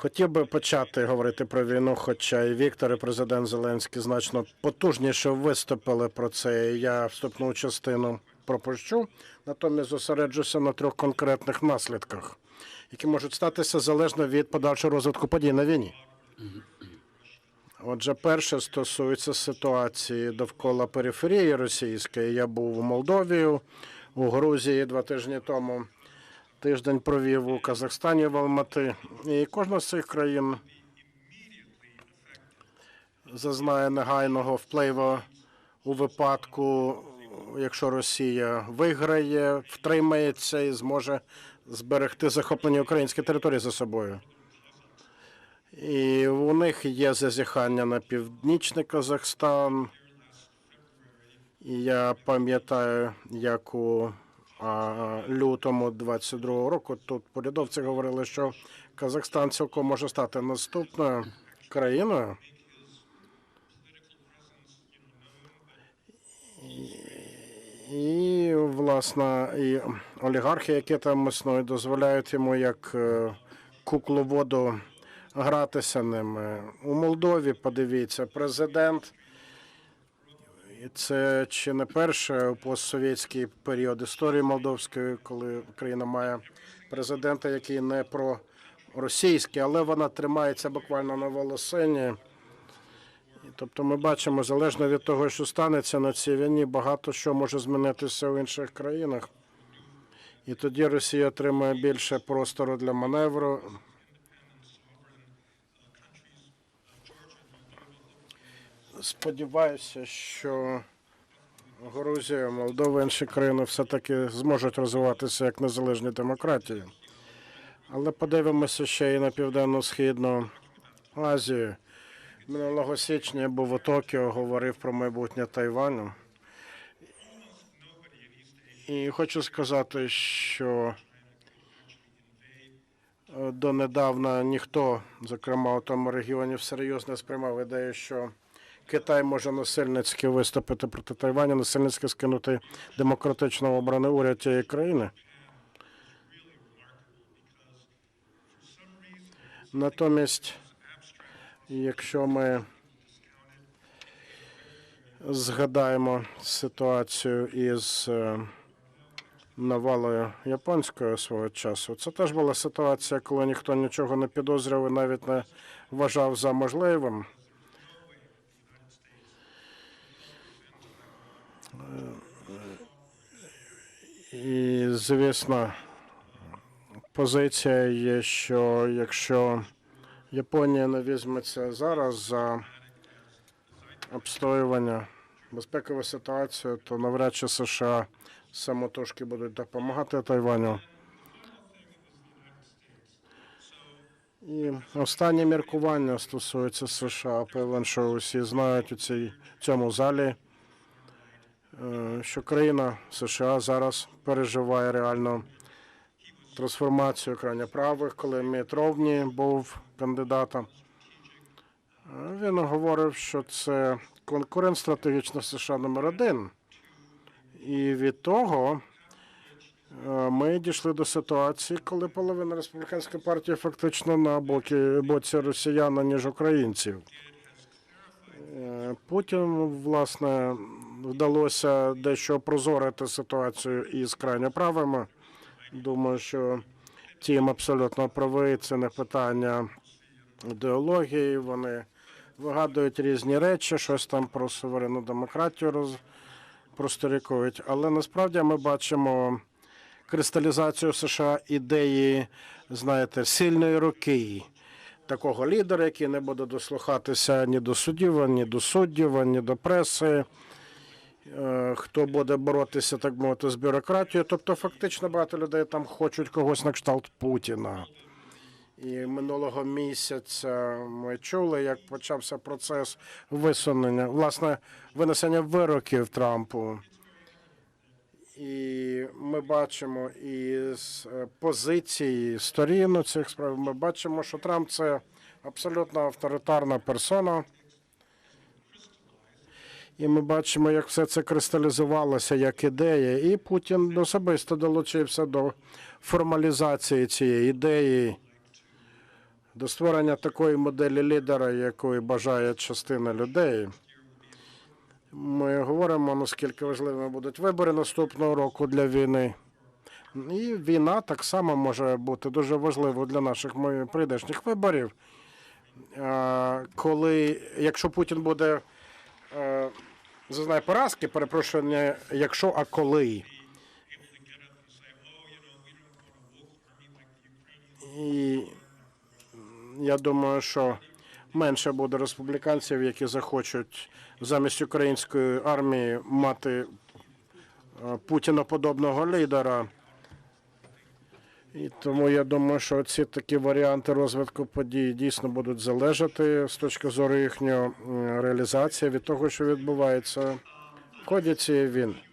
Хотів би почати говорити про війну, хоча і Віктор, і президент Зеленський значно потужніше виступили про це. Я вступну частину пропущу, натомість зосереджуся на трьох конкретних наслідках, які можуть статися залежно від подальшого розвитку подій на війні. Отже, перше стосується ситуації довкола периферії російської. Я був у Молдові, у Грузії два тижні тому. Тиждень провів у Казахстані в Алмати. І кожна з цих країн зазнає негайного впливу у випадку, якщо Росія виграє, втримається і зможе зберегти захоплені українські території за собою. І у них є зазіхання на північний Казахстан. І я пам'ятаю, як у а, лютому 22-го року тут порядовці говорили, що Казахстан цілком може стати наступною країною. І, власне, і олігархи, які там існують, дозволяють йому як е, кукловоду гратися ними. У Молдові, подивіться, президент. І це чи не перше у постсовєтський період історії молдовської, коли Україна має президента, який не проросійський, але вона тримається буквально на волосині. Тобто ми бачимо, залежно від того, що станеться на цій війні, багато що може змінитися в інших країнах. І тоді Росія отримає більше простору для маневру. Сподіваюся, що Грузія, Молдова, інші країни все-таки зможуть розвиватися як незалежні демократії. Але подивимося ще і на південно-східну Азію. Минулого січня я був у Токіо, говорив про майбутнє Тайваню. І хочу сказати, що е, донедавна ніхто, зокрема у тому регіоні, всерйоз не сприймав ідею, що Китай може насильницьки виступити проти Тайваня, насильницьки скинути демократично обраний уряд тієї країни. Натомість, якщо ми згадаємо ситуацію із е, навалою японською свого часу, це теж була ситуація, коли ніхто нічого не підозрював і навіть не вважав за можливим. І, звісно, позиція є, що якщо Японія не візьметься зараз за обстоювання безпекової ситуації, то навряд чи США самотужки будуть допомагати Тайваню. І останнє міркування стосується США. Певен, що усі знають у цій цьому залі, що країна США зараз переживає реально трансформацію крайньоправих, коли Міт Ромні був кандидатом. Е, Він говорив, що це конкурент стратегічно США номер один. І від того е, ми дійшли до ситуації, коли половина республіканської партії фактично на боці росіян, ніж українців. Е, Путін, власне, вдалося дещо прозорити ситуацію із крайньоправими. Думаю, що тім абсолютно правий. Це не питання ідеології. Вони вигадують різні речі, щось там про суверенну демократію роз... просторікують. Але насправді ми бачимо кристалізацію США ідеї, знаєте, сильної руки. Такого лідера, який не буде дослухатися ні до суддів, ні до суддів, ні до преси, е, хто буде боротися, так мовити, з бюрократією. Тобто, фактично багато людей там хочуть когось на кшталт Путіна. І минулого місяця ми чули, як почався процес висунення, власне, винесення вироків Трампу. І ми бачимо із е, позиції сторін цих справ, ми бачимо, що Трамп це абсолютно авторитарна персона. І ми бачимо, як все це кристалізувалося як ідея. І Путін особисто долучився до формалізації цієї ідеї до створення такої моделі лідера, якої бажає частина людей. Ми говоримо, наскільки важливими будуть вибори наступного року для війни. І війна так само може бути дуже важливою для наших прийдешніх виборів. Е, Коли, якщо Путін буде е, зазнає поразки, перепрошую, якщо, а коли. І я думаю, що менше буде республіканців, які захочуть замість української армії мати е, Путіноподобного лідера. І тому я думаю, що ці такі варіанти розвитку подій дійсно будуть залежати з точки зору їхньої реалізації від того, що відбувається в ході цієї війни.